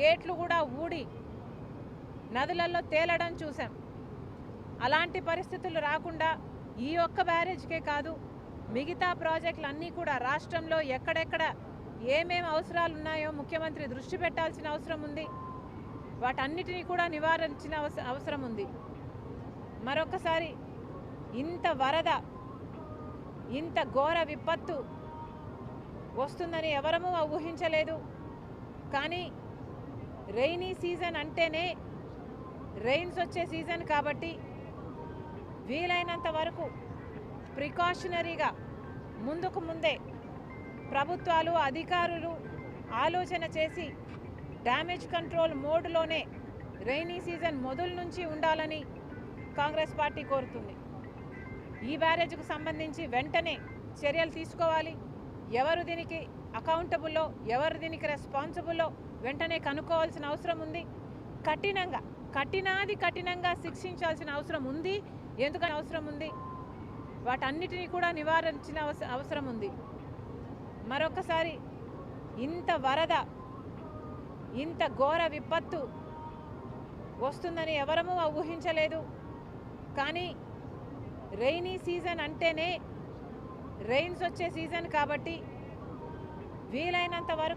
గేట్లు కూడా ఊడి నదులలో తేలడం చూసాం అలాంటి పరిస్థితులు రాకుండా ఈ ఒక్క బ్యారేజ్కే కాదు మిగతా ప్రాజెక్టులన్నీ కూడా రాష్ట్రంలో ఎక్కడెక్కడ ఏమేమి అవసరాలు ఉన్నాయో ముఖ్యమంత్రి దృష్టి పెట్టాల్సిన అవసరం ఉంది. వాటన్నిటినీ కూడా నివారించిన అవస- అవసరం ఉంది. మరొకసారి ఇంత వరద ఇంత ఘోర విపత్తు వస్తుందని ఎవరమూ ఊహించలేదు. కానీ రెయినీ సీజన్ అంటేనే రెయిన్స్ వచ్చే సీజన్ కాబట్టి వీలైనంత వరకు ప్రికాషనరీగా ముందుకు ముందే ప్రభుత్వాలు అధికారులు ఆలోచన చేసి డ్యామేజ్ కంట్రోల్ మోడ్లోనే రెయినీ సీజన్ మొదలు నుంచి ఉండాలని కాంగ్రెస్ పార్టీ కోరుతుంది. ఈ బ్యారేజ్కు సంబంధించి వెంటనే చర్యలు తీసుకోవాలి. ఎవరు దీనికి అకౌంటబుల్లో ఎవరు దీనికి రెస్పాన్సిబుల్లో వెంటనే కనుక్కోవాల్సిన అవసరం ఉంది. కఠినంగా కఠినాది కఠినంగా శిక్షించాల్సిన అవసరం ఉంది. ఎందుకని అవసరం ఉంది? వాటన్నిటినీ కూడా నివారించిన అవసరం ఉంది. మరొకసారి ఇంత వరద ఇంత ఘోర విపత్తు వస్తుందని ఎవరము ఊహించలేదు. కానీ రెయినీ సీజన్ అంటేనే రెయిన్స్ వచ్చే సీజన్ కాబట్టి వీలైనంత వరకు